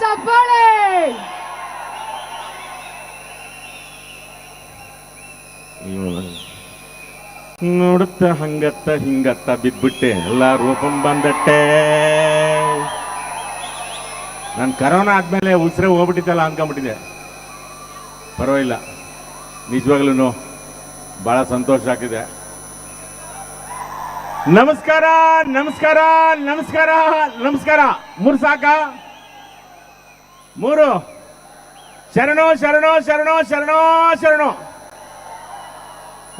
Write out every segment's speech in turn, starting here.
ಚಪ್ಪಾಳೆ ನೋಡುತ್ತ ಹಂಗತ್ತ ಹಿಂಗತ್ತ ಬಿದ್ಬಿಟ್ಟೆ ಎಲ್ಲ ರೂಪಂ ಬಂದಟ್ಟೆ. ನಾನು ಕರೋನಾ ಆದ್ಮೇಲೆ ಉಸಿರೇ ಹೋಗ್ಬಿಟ್ಟಿದ್ದಲ್ಲ ಅನ್ಕೊಂಬಿಟ್ಟಿದೆ ಪರವಾಗಿಲ್ಲ ನಿಜವಾಗ್ಲೂ ಬಹಳ ಸಂತೋಷ ಆಗ್ತಿದೆ ನಮಸ್ಕಾರ ನಮಸ್ಕಾರ ನಮಸ್ಕಾರ ನಮಸ್ಕಾರ. ಮೂರು ಸಾಕ? ಮೂರು. ಶರಣೋ ಶರಣೋ ಶರಣೋ ಶರಣೋ ಶರಣೋ.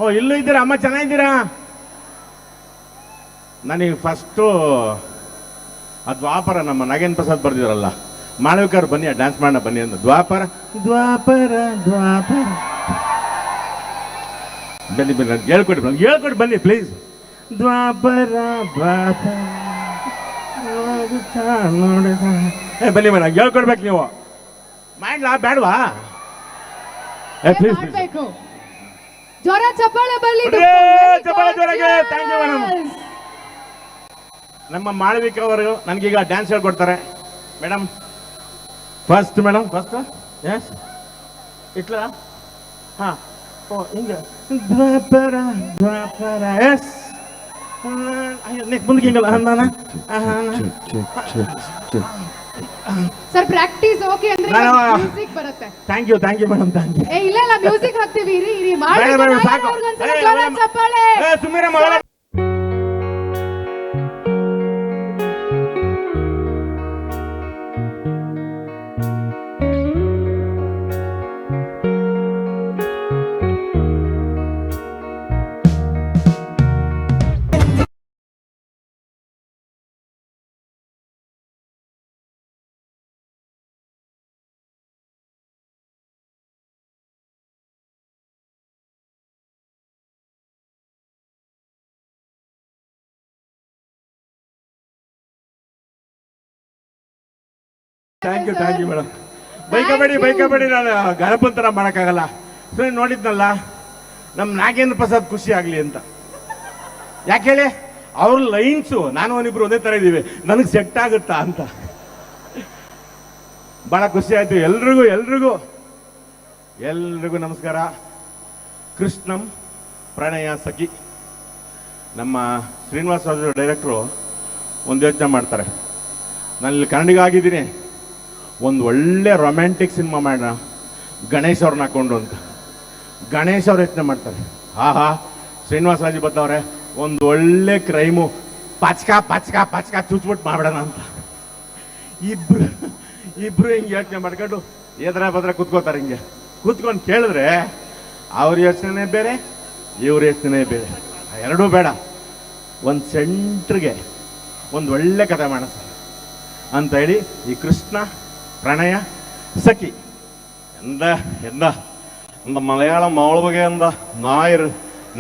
ಓ ಇಲ್ಲೂ ಇದ್ದೀರಾ? ಅಮ್ಮ ಚೆನ್ನಾಗಿದ್ದೀರಾ? ನನಗೆ ಫಸ್ಟು ಆ ದ್ವಾಪರ ನಮ್ಮ ನಾಗೇಂದ್ರ ಪ್ರಸಾದ್ ಬರ್ದಿದ್ರಲ್ಲ. ಮಾಳವಿಕರ್ ಬನ್ನಿ ಡ್ಯಾನ್ಸ್ ಮಾಡೋಣ ಬನ್ನಿ ಅಂತ ದ್ವಾಪರ? ದ್ವಾಪರ ದ್ವಾಪರ. ಬನ್ನಿ ಬನ್ನಿ ಹೇಳ್ಕೊಡಿ ಬನ್ನಿ ಹೇಳ್ಕೊಡಿ ಬನ್ನಿ ಪ್ಲೀಸ್ ದ್ವಾಪರ ದ್ವಾಪರ. ಏ ಬನ್ನಿ ಮೇಡಮ್ ನಂಗೆ ಹೇಳ್ಕೊಡ್ಬೇಕು ನೀವು. ಮಾಡ್ಲಾ ಬೇಡವಾ ಏ ಪ್ಲೀಸ್ ಮಾಡ್ಬೇಕು? ಜ್ವರ ಚಪ್ಪಾಳೆ ಜೋರಾಗಿ. Thank you madam. ನಮ್ಮ ಮಾಳವಿಕ ಅವರು ನನಗೀಗ ಡ್ಯಾನ್ಸ್ ಹೇಳ್ಕೊಡ್ತಾರೆ. Madam first madam first yes ಇಟ್ಲ? ಹಾ. ಓ ಹಿಂಗೆ. ದ್ವಾಪರ ದ್ವಾಪರ ಎಸ್ ನೆಕ್ ಮುಂದಕ್ಕೆ ಹಿಂಗಲ್ಲ ನಾನು ಸರ್ ಪ್ರಾಕ್ಟೀಸ್ ಓಕೆ ಅಂದ್ರೆ ನಾನು- ಮ್ಯೂಸಿಕ್ ಬರುತ್ತೆ. Thank you thank you madam thank you ಏ ಇಲ್ಲ ಇಲ್ಲ ಮ್ಯೂಸಿಕ್ ಹಾಕ್ತೀವಿ ಇರಿ ಇರಿ ಬೇಡ, ಬೇಡ, ಸಾಕು. ಏ ಸುಮ್ಮನೆ ಮಗಳ thank you thank you madam ಬೈಕಬೇಡಿ ಬೈಕಬೇಡಿ ನಾನು ಗಣಪಂತರ ಮಾಡೋಕ್ಕಾಗಲ್ಲ. ಸೊ ನೋಡಿದ್ನಲ್ಲ ನಮ್ಮ ನಾಗೇಂದ್ರ ಪ್ರಸಾದ್ ಖುಷಿ ಆಗಲಿ ಅಂತ. ಯಾಕೆ ಹೇಳಿ? ಅವ್ರ ಲೈನ್ಸು ನಾನು ಅವನಿಬ್ರು ಒಂದೇ ಥರ ಇದ್ದೀವಿ. ನನಗೆ ಸೆಟ್ ಆಗುತ್ತಾ ಅಂತ. ಭಾಳ ಖುಷಿ ಆಯಿತು. ಎಲ್ರಿಗೂ ಎಲ್ರಿಗೂ. ಎಲ್ರಿಗೂ ನಮಸ್ಕಾರ. ಕೃಷ್ಣಂ ಪ್ರಣಯ ಸಖಿ. ನಮ್ಮ ಶ್ರೀನಿವಾಸ ಡೈರೆಕ್ಟ್ರು ಒಂದು ಯೋಚನೆ ಮಾಡ್ತಾರೆ. ನಾನು ಇಲ್ಲಿ ಕನ್ನಡಿಗ ಆಗಿದ್ದೀನಿ. ಒಂದು ಒಳ್ಳೆ ರೊಮ್ಯಾಂಟಿಕ್ ಸಿನಿಮಾ ಮಾಡೋಣ. ಗಣೇಶ್ ಅವ್ರನ್ನ ಹಾಕೊಂಡು ಅಂತ. ಗಣೇಶ್ ಅವ್ರು ಯೋಚನೆ ಮಾಡ್ತಾರೆ. ಆಹಾ, ಶ್ರೀನಿವಾಸ ರಾಜು ಬತ್ತವ್ರೆ, ಒಂದು ಒಳ್ಳೆ ಕ್ರೈಮು ಪಚ್ಕ ಪಚ್ಕ ಪಚ್ಕ ಚುಚ್ಬಿಟ್ಟು ಮಾಡ್ಬಿಡೋಣ ಅಂತ. ಇಬ್ರು ಇಬ್ರು ಹಿಂಗೆ ಯೋಚನೆ ಮಾಡ್ಕೊಂಡು ಎದ್ರ ಬದ್ರ ಕುತ್ಕೋತಾರೆ ಹಿಂಗೆ. ಕೂತ್ಕೊಂಡು ಕೇಳಿದ್ರೆ ಅವ್ರ ಯೋಚನೆ ಬೇರೆ, ಇವ್ರ ಯೋಚನೆ ಬೇರೆ. ಎರಡೂ ಬೇಡ. ಒಂದು ಸೆಂಟ್ರಿಗೆ ಒಂದು ಒಳ್ಳೆ ಕಥೆ ಮಾಡೋಣ ಅಂತ ಹೇಳಿ ಈ ಕೃಷ್ಣ പ്രണയ സഖി എന്താ എന്താ എന്താ മലയാളം മാളുക എന്താ നായർ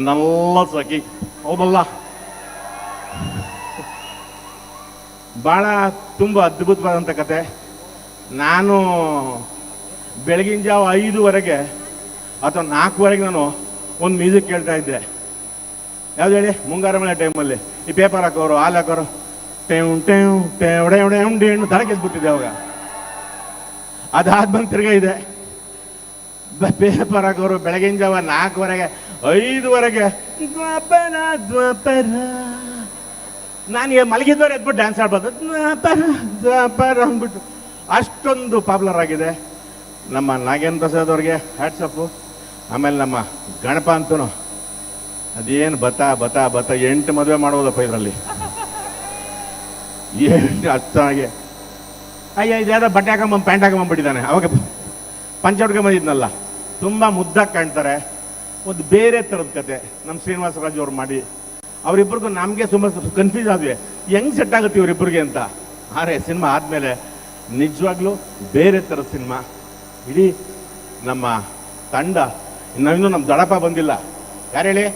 നല്ല സഖി ಹೌದಲ್ಲ ಭಾಳ ತುಂಬ ಅದ್ಭುತವಾದಂಥ ಕತೆ ನಾನು ಬೆಳಗಿನ ಜಾವ ಐದುವರೆಗೆ ಅಥವಾ ನಾಲ್ಕುವರೆಗೆ ನಾನು ಒಂದು ಮ್ಯೂಸಿಕ್ ಕೇಳ್ತಾ ಇದ್ದೆ ಯಾವ್ದು ಹೇಳಿ ಮುಂಗಾರು ಮಳೆ ಟೈಮಲ್ಲಿ ಈ ಪೇಪರ್ ಹಾಕೋರು ಹಾಲು ಹಾಕೋರು ಟೇವ್ ಟೇವ್ ಟೇವ್ ಡೇವ್ ಡೇವ್ ಡೇವ್ ತಲೆ ಕೆದ್ಬಿಟ್ಟಿದ್ದೆ ಅವಾಗ ಅದಾದ್ಮೇಲೆ ತಿರ್ಗಾ ಇದೆ. ಬ- ಪೇಪರ್ ಹಾಕೋರು ಬೆಳಗಿನ ಜಾವ ನಾಲ್ಕುವರೆಗೆ, ಐದುವರೆಗೆ. ದ್ವಾಪರ ದ್ವಾಪರ. ನಾನು ಮಲಗಿದ್ದವ್ರು ಎದ್ಬಿಟ್ಟು ಡ್ಯಾನ್ಸ್ ಆಡ್ಬೋದು. ದ್ವಾಪರ ದ್ವಾಪರ ಅಂದ್ಬಿಟ್ಟು ಅಷ್ಟೊಂದು ಪಾಪ್ಯುಲರ್ ಆಗಿದೆ. ನಮ್ಮ ನಾಗೇಂದ್ರ ಪ್ರಸಾದ್ ಅವ್ರಿಗೆ ಹ್ಯಾಟ್ಸಪ್ಪು ಆಮೇಲೆ ನಮ್ಮ ಗಣಪ ಅಂತೂ ಅದೇನು ಬತ ಬತ ಬತ ಎಂಟು ಮದುವೆ ಮಾಡ್ಬೋದಪ್ಪ ಇದರಲ್ಲಿ. ಎಂಟು ಅಷ್ಟಾಗೆ ಅಯ್ಯ ಇದ್ಯಾವುದೋ ಬಟ್ಟೆ ಹಾಕೊಂಬಂದು ಪ್ಯಾಂಟ್ ಹಾಕೊಂಬಂದ್ಬಿಟ್ಟಿದ್ದಾನೆ ಅವಾಗ ಪಂಚ ಬಂದಿದ್ನಲ್ಲ, ತುಂಬ ಮುದ್ದಾಗಿ ಕಾಣ್ತಾರೆ. ಒಂದು ಬೇರೆ ಥರದ ಕತೆ ನಮ್ಮ ಶ್ರೀನಿವಾಸ ರಾಜು ಅವ್ರು ಮಾಡಿ. ಅವರಿಬ್ಬರಿಗೂ ನಮಗೆ ತುಂಬಾ ಕನ್ಫ್ಯೂಸ್ ಆದ್ವಿ. ಹೆಂಗ್ ಸೆಟ್ ಆಗುತ್ತೆ ಇವರಿಬ್ಬರಿಗೆ ಅಂತ. ಆದರೆ ಸಿನಿಮಾ ಆದಮೇಲೆ ನಿಜವಾಗ್ಲೂ ಬೇರೆ ಥರದ ಸಿನಿಮಾ. ಇಡೀ ನಮ್ಮ ತಂಡ, ಇನ್ನೂ ನಮ್ಮ ದಡಪ ಬಂದಿಲ್ಲ. ಯಾರು ಹೇಳಿ?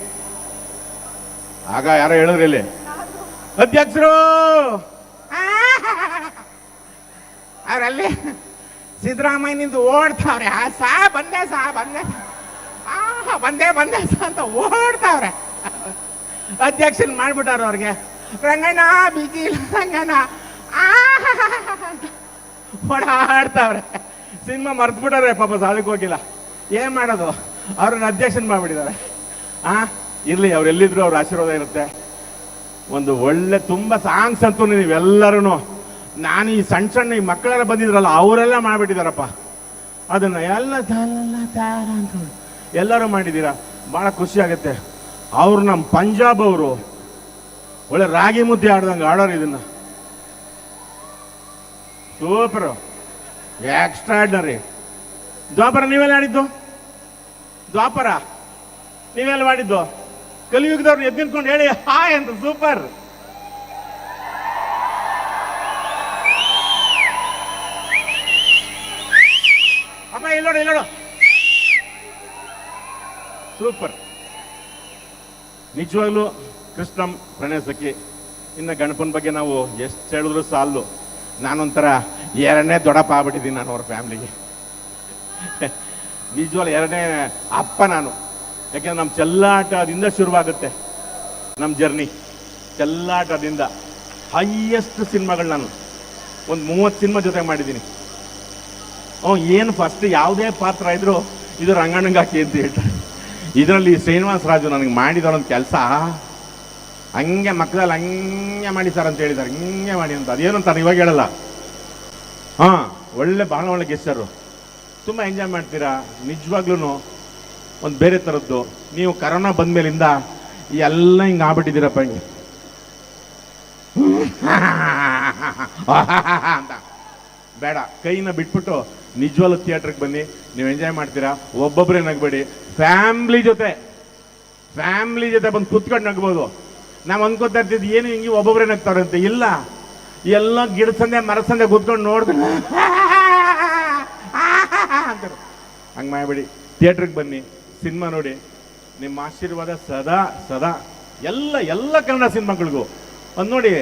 ಆಗ ಯಾರೋ ಹೇಳಿದ್ರು ಇಲ್ಲಿ. ಅಧ್ಯಕ್ಷರು! ಅವರಲ್ಲಿ ಸಿದ್ದರಾಮಯ್ಯನಿಂದ ಓಡ್ತಾವ್ರೆ. ಆ ಸಾ, ಬಂದೆ ಸಾ, ಬಂದೆ. ಆ ಬಂದೆ ಬಂದೆ ಸಾ ಅಂತ ಓಡ್ತಾವ್ರೆ. ಅಧ್ಯಕ್ಷನ್ ಮಾಡ್ಬಿಟ್ಟಾರ ಅವ್ರಿಗೆ. ರಂಗಣ್ಣ ಬಿಜಿ ಇಲ್ಲ ರಂಗಣ್ಣ. ಆ. ಓಡಾಡ್ತಾವ್ರೆ. ಸಿನಿಮಾ ಮರ್ತ್ಬಿಟ್ಟಾರೆ ಪಾಪ ಸಾಲಕ್ಕೆ ಹೋಗಿಲ್ಲ. ಏನ್ ಮಾಡೋದು? ಅವ್ರನ್ನ ಅಧ್ಯಕ್ಷನ್ ಮಾಡ್ಬಿಟ್ಟಿದ್ದಾರೆ. ಆ, ಇರ್ಲಿ, ಅವ್ರು ಎಲ್ಲಿದ್ರು ಅವ್ರ ಆಶೀರ್ವಾದ ಇರುತ್ತೆ. ಒಂದು ಒಳ್ಳೆ, ತುಂಬಾ ಸಾಂಗ್ಸ್ ಅಂತೂ ನೀವೆಲ್ಲರೂ ನಾನು ಈ ಸಣ್ಣ ಸಣ್ಣ ಈ ಮಕ್ಕಳೆಲ್ಲ ಬಂದಿದ್ರಲ್ಲ, ಅವರೆಲ್ಲ ಮಾಡಿಬಿಟ್ಟಿದಾರಪ್ಪ ಅದನ್ನ ಎಲ್ಲ ಎಲ್ಲರೂ ಮಾಡಿದ್ದೀರಾ? ಬಹಳ ಖುಷಿ ಆಗುತ್ತೆ. ಅವ್ರು ನಮ್ಮ ಪಂಜಾಬ್ ಅವರು. ಒಳ್ಳೆ ರಾಗಿ ಮುದ್ದೆ ಆಡ್ದಂಗೆ ಆಡೋರು ಇದನ್ನ. ಸೂಪರ್. ಎಕ್ಸ್ಟ್ರಾಡ್ನರಿ ದ್ವಾಪರ, ನೀವೆಲ್ಲ ಆಡಿದ್ದು? ದ್ವಾಪರ, ನೀವೆಲ್ಲ ಮಾಡಿದ್ದು? ಕಲಿಯುಗದವ್ರು ಎದ್ದು ಹೇಳಿ, ಹಾಯ್ ಅಂತ, ಸೂಪರ್. ಸೂಪರ್. ನಿಜವಾಗ್ಲೂ ಕೃಷ್ಣಂ ಪ್ರಣಯ ಸಖಿ ಇನ್ನು ಗಣಪನ ಬಗ್ಗೆ ನಾವು ಎಷ್ಟು ಹೇಳಿದ್ರು ಸಾಲು. ನಾನೊಂಥರ ಎರಡನೇ ದೊಡ್ಡಪ್ಪ ಆಗ್ಬಿಟ್ಟಿದ್ದೀನಿ ನಾನು ಅವ್ರ ಫ್ಯಾಮಿಲಿಗೆ. ನಿಜವಾಗ ಎರಡನೇ ಅಪ್ಪ ನಾನು. ಯಾಕೆಂದ್ರೆ ನಮ್ಮ ಚೆಲ್ಲಾಟದಿಂದ ಶುರುವಾಗುತ್ತೆ ನಮ್ಮ ಜರ್ನಿ. ಚೆಲ್ಲಾಟದಿಂದ ಹೈಯೆಸ್ಟ್ ಸಿನಿಮಾಗಳು ನಾನು. ಒಂದು ಮೂವತ್ತು ಸಿನಿಮಾ ಜೊತೆ ಮಾಡಿದ್ದೀನಿ. ಅವ್ನು ಏನು ಫಸ್ಟ್ ಯಾವುದೇ ಪಾತ್ರ ಇದ್ರು ಇದು ರಂಗಣ್ಣಂಗೆ ಹಾಕಿ ಅಂತ ಹೇಳ್ತಾರೆ. ಇದರಲ್ಲಿ ಶ್ರೀನಿವಾಸ ರಾಜು ನನಗೆ ಮಾಡಿದವನೊಂದು ಕೆಲಸ. ಹಂಗೆ ಮಕ್ಕಳಲ್ಲಿ ಹಂಗೆ ಮಾಡಿ ಸರ್ ಅಂತ ಹೇಳಿದ್ದಾರೆ. ಹಿಂಗೆ ಮಾಡಿ ಅಂತ. ಅದೇನು ಅಂತ ಇವಾಗ ಹೇಳಲ್ಲ. ಹಾಂ, ಒಳ್ಳೆ, ಬಹಳ ಒಳ್ಳೆ ಗೆಸ್ಟರು ತುಂಬ ಎಂಜಾಯ್ ಮಾಡ್ತೀರಾ? ನಿಜವಾಗ್ಲೂ ಒಂದು ಬೇರೆ ಥರದ್ದು ನೀವು ಕರೋನಾ ಬಂದ್ಮೇಲಿಂದ ಎಲ್ಲ ಹಿಂಗೆ ಆಗ್ಬಿಟ್ಟಿದ್ದೀರಪ್ಪ ಹಿಂಗೆ. ಅಂತ. ಬೇಡ, ಕೈನ ಬಿಟ್ಬಿಟ್ಟು ನಿಜವಾಗ್ಲೂ ಥಿಯೇಟ್ರಿಗೆ ಬನ್ನಿ. ನೀವು ಎಂಜಾಯ್ ಮಾಡ್ತೀರಾ? ಒಬ್ಬೊಬ್ಬರೇ ನಗಬೇಡಿ. ಫ್ಯಾಮ್ಲಿ ಜೊತೆ. ಫ್ಯಾಮ್ಲಿ ಜೊತೆ ಬಂದು ಕುತ್ಕೊಂಡು ನಗ್ಬೋದು. ನಾವು ಅನ್ಕೋತಾ ಇರ್ತಿದ್ದು ಏನು ಹಿಂಗೆ ಒಬ್ಬೊಬ್ಬರೇ ನಗ್ತಾರಂತೆ ಇಲ್ಲ. ಎಲ್ಲ ಗಿಡ ಸಂದೆ, ಮರ ಸಂದೆ ಕೂತ್ಕೊಂಡು ನೋಡಿದ್ರೆ ಅಂತಾರೆ. ಹಂಗೆ ಮಾಡಬೇಡಿ. ಥಿಯೇಟ್ರಿಗೆ ಬನ್ನಿ. ಸಿನಿಮಾ ನೋಡಿ. ನಿಮ್ಮ ಆಶೀರ್ವಾದ ಸದಾ ಸದಾ. ಎಲ್ಲ ಎಲ್ಲ ಕನ್ನಡ ಸಿನಿಮಾಗಳಿಗೂ ಒಂದು ನೋಡಿ,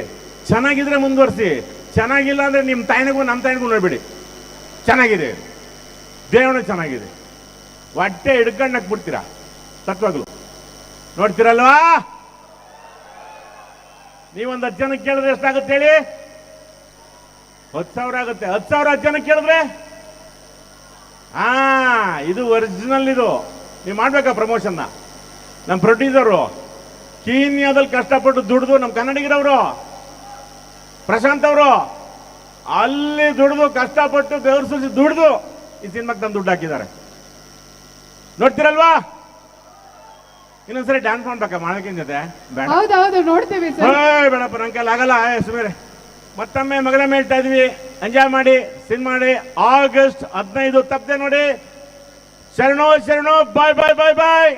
ಚೆನ್ನಾಗಿದ್ರೆ ಮುಂದುವರಿಸಿ. ಚೆನ್ನಾಗಿಲ್ಲ ಅಂದರೆ ನಿಮ್ಮ ತಾಯಿನಿಗೂ ನಮ್ಮ ತಾಯಿನಿಗೂ ನೋಡಬೇಡಿ. ಚೆನ್ನಾಗಿದೆ. ದೇವಣ ಚೆನ್ನಾಗಿದೆ. ಹೊಟ್ಟೆ ಹಿಡ್ಕೊಂಡಕ್ ಬಿಡ್ತೀರಾ? ತತ್ವಾಗ್ಲು ನೋಡ್ತೀರಲ್ವಾ? ನೀವೊಂದು ಹತ್ತು ಜನಕ್ಕೆ ಕೇಳಿದ್ರೆ ಎಷ್ಟಾಗುತ್ತೆ ಹೇಳಿ? ಹತ್ತು ಸಾವಿರ ಆಗುತ್ತೆ. ಹತ್ತು ಸಾವಿರ ಹತ್ತು ಜನಕ್ಕೆ ಕೇಳಿದ್ರೆ? ಆ ಇದು ಒರಿಜಿನಲ್ ಇದು. ನೀವು ಮಾಡ್ಬೇಕಾ ಪ್ರಮೋಷನ್ನ ನಮ್ಮ ಪ್ರೊಡ್ಯೂಸರು ಕೀನ್ಯಾದಲ್ಲಿ ಕಷ್ಟಪಟ್ಟು ದುಡಿದು ನಮ್ಮ ಕನ್ನಡಿಗರವರು. ಪ್ರಶಾಂತ್ ಅವರು. ಅಲ್ಲಿ ದುಡಿದು ಕಷ್ಟಪಟ್ಟು ಬೆವರು ಸುರಿಸಿ ದುಡ್ದು. ಈ ಸಿನಿಮಾಗೆ ತಂದು ದುಡ್ಡು ಹಾಕಿದ್ದಾರೆ. ನೋಡ್ತೀರಲ್ವಾ? ಇನ್ನೊಂದ್ಸರಿ ಡ್ಯಾನ್ಸ್ ಮಾಡ್ಬೇಕಾ ಮಾಳಕಿನ ಜೊತೆ. ಹೌದೌದು ನೋಡ್ತೀವಿ ಸರ್. ಏಯ್ ಬೇಡಪ್ಪ ನಂಗೆ ಕೈಲಿ ಆಗಲ್ಲ. ಸುಮೇರೆ ಮತ್ತೊಮ್ಮೆ ಮಗನ ಹೇಳ್ತಾ ಇದೀವಿ. ಎಂಜಾಯ್ ಮಾಡಿ ಸಿನಿಮಾ ಮಾಡಿ. ಆಗಸ್ಟ್ ಹದಿನೈದು ತಪ್ಪದೆ ನೋಡಿ. ಶರಣು ಶರಣು ಬಾಯ್ ಬಾಯ್ ಬಾಯ್ ಬಾಯ್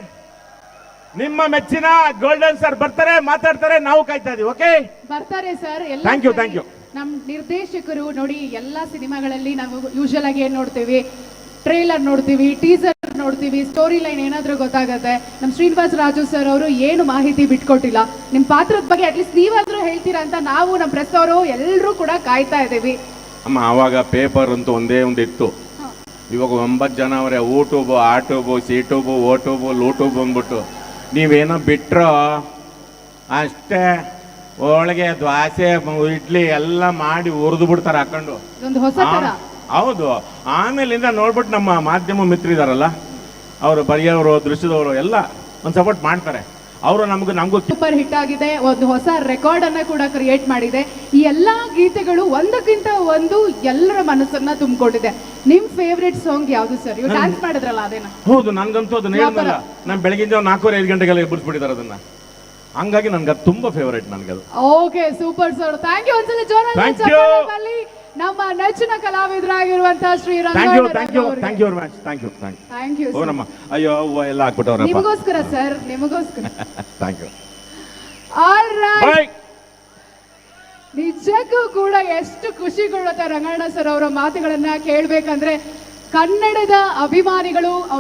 ನಿಮ್ಮ ಮೆಚ್ಚಿನ ಗೋಲ್ಡನ್ ಸರ್ ಬರ್ತಾರೆ ಮಾತಾಡ್ತಾರೆ ನಾವು ಕಾಯ್ತಾ ಇದೀವಿ ಓಕೆ ಬರ್ತಾರೆ sir thank you thank thank you. ನಮ್ ನಿರ್ದೇಶಕರು ನೋಡಿ ಎಲ್ಲ ಸಿನಿಮಾಗಳಲ್ಲಿ ನಾವು ಯೂಶಲ್ ಆಗಿ ಏನು ನೋಡ್ತೀವಿ? ಟ್ರೇಲರ್ ನೋಡ್ತೀವಿ ಟೀಸರ್ ನೋಡ್ತೀವಿ ಸ್ಟೋರಿ ಲೈನ್ ಏನಾದರೂ ಗೊತ್ತಾಗುತ್ತೆ. ನಮ್ಮ ಶ್ರೀನಿವಾಸ್ ರಾಜು ಸರ್ ಅವರು ಏನು ಮಾಹಿತಿ ಬಿಟ್ಕೊಟ್ಟಿಲ್ಲ. ನಿಮ್ಮ ಪಾತ್ರದ ಬಗ್ಗೆ ಅಟ್ಲೀಸ್ಟ್ ನೀವಾದರೂ ಹೇಳ್ತೀರಾ ಅಂತ ನಾವು ನಮ್ಮ ಪ್ರೆಸ್ ಅವರು ಎಲ್ಲರೂ ಕೂಡ ಕಾಯ್ತಾ ಇದ್ದೀವಿ. ಅಮ್ಮ ಆವಾಗ ಪೇಪರ್ ಅಂತ ಒಂದೇ ಒಂದು ಇತ್ತು. ಇವಾಗ ಒಂಬತ್ತು ಜನ ಅವರೇ ಊಟೂಬು ಆಟೂಬು ಸೀಟೂಬು ಓಟೂಬು ಲೂಟೂಬು ಅಂದ್ಬಿಟ್ಟು. ನೀವೇನೋ ಬಿಟ್ರೋ? ಅಷ್ಟೇ. ಒಳಗೆ ದ್ವಾಸೆ ಇಡ್ಲಿ ಎಲ್ಲ ಮಾಡಿ ಉರಿದು ಬಿಡ್ತಾರೆ ಹಾಕೊಂಡು. ಇದೊಂದು ಹೊಸ ತರ ಹೌದು. ಆಮೇಲಿಂದ ನೋಡ್ಬಿಟ್ಟು ನಮ್ಮ ಮಾಧ್ಯಮ ಮಿತ್ರ ಇದಾರಲ್ಲ ಅವರು ಬರೆಯೋರು ದೃಶ್ಯದವರು ಎಲ್ಲ ಒಂದು ಸಪೋರ್ಟ್ ಮಾಡ್ತಾರೆ. ಅವರು ನಮ್ಗೆ ನಮಗೂ ಸೂಪರ್ ಹಿಟ್ ಆಗಿದೆ. ಒಂದು ಹೊಸ ರೆಕಾರ್ಡ್ ಅನ್ನ ಕೂಡ ಕ್ರಿಯೇಟ್ ಮಾಡಿದೆ. ಈ ಎಲ್ಲಾ ಗೀತೆಗಳು ಒಂದಕ್ಕಿಂತ ಒಂದು ಎಲ್ಲರ ಮನಸ್ಸನ್ನ ತುಂಬಿಕೊಂಡಿದೆ. ನಿಮ್ ಫೇವ್ರೆಟ್ ಸಾಂಗ್ ಯಾವ್ದು ಸರ್ ಇವ್ ಡ್ಯಾನ್ಸ್ ಮಾಡಿದ್ರಲ್ಲ ಅದೇನ? ಹೌದು ನನ್ಗಂತೂ ಅದನ್ನ ನಮ್ ನಾನು ಬೆಳಗಿನ ನಾಲ್ಕೂವರೆ ಐದು ಗಂಟೆಗೆಲ್ಲ ಎಬ್ಬರಿಸ್ಬಿಟ್ಟಿದ್ದಾರೆ ಅದನ್ನ. ಹಂಗಾಗಿ ನನ್ಗೆ ಅದು ತುಂಬಾ ಫೇವರೇಟ್ ಅದು. Okay super sir thank you ಒಂದ್ಸಲ Thank you. ನಮ್ಮ ನೆಚ್ಚಿನ ಕಲಾವಿದರಾಗಿರುವಂತಹ Shri thank you thank you thank you very much thank you thank you thank you ಓ ನಮ್ಮ ಅಯ್ಯೋ ಹೂವು ಎಲ್ಲ ಹಾಕ್ಬಿಟ್ಟವ್ರಪ್ಪ. ನಿಮಗೋಸ್ಕರ ಸರ್ ನಿಮಗೋಸ್ಕರ. Thank you all right bye ನಿಜಕ್ಕೂ ಕೂಡ ಎಷ್ಟು ಖುಷಿ ಕೊಡುತ್ತೆ ರಂಗಣ್ಣ ಸರ್ ಅವರ ಮಾತುಗಳನ್ನ ಕೇಳ್ಬೇಕಂದ್ರೆ ಕನ್ನಡದ ಅಭಿಮಾನಿಗಳು ಅವರ